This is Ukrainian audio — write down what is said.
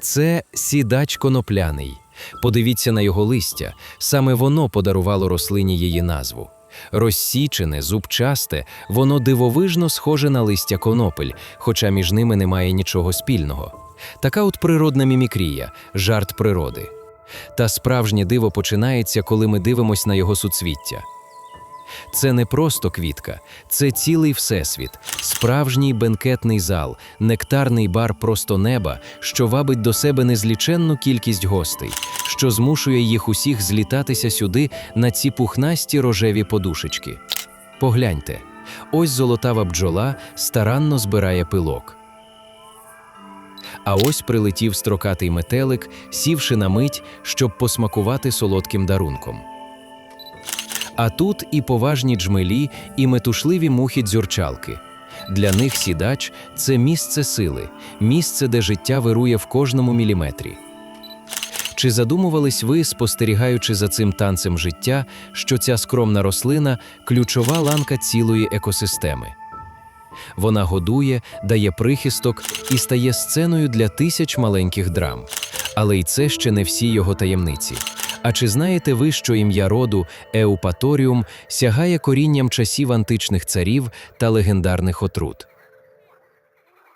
Це сідач конопляний. Подивіться на його листя. Саме воно подарувало рослині її назву. Розсічене, зубчасте, воно дивовижно схоже на листя конопель, хоча між ними немає нічого спільного. Така от природна мімікрія, жарт природи. Та справжнє диво починається, коли ми дивимося на його суцвіття. Це не просто квітка, це цілий всесвіт, справжній бенкетний зал, нектарний бар просто неба, що вабить до себе незліченну кількість гостей, що змушує їх усіх злітатися сюди на ці пухнасті рожеві подушечки. Погляньте, ось золотава бджола старанно збирає пилок. А ось прилетів строкатий метелик, сівши на мить, щоб посмакувати солодким дарунком. А тут і поважні джмелі, і метушливі мухи дзюрчалки. Для них сідач це місце сили, місце, де життя вирує в кожному міліметрі. Чи задумувались ви, спостерігаючи за цим танцем життя, що ця скромна рослина ключова ланка цілої екосистеми? Вона годує, дає прихисток і стає сценою для тисяч маленьких драм. Але й це ще не всі його таємниці. А чи знаєте ви, що ім'я роду Еупаторіум сягає корінням часів античних царів та легендарних отрут?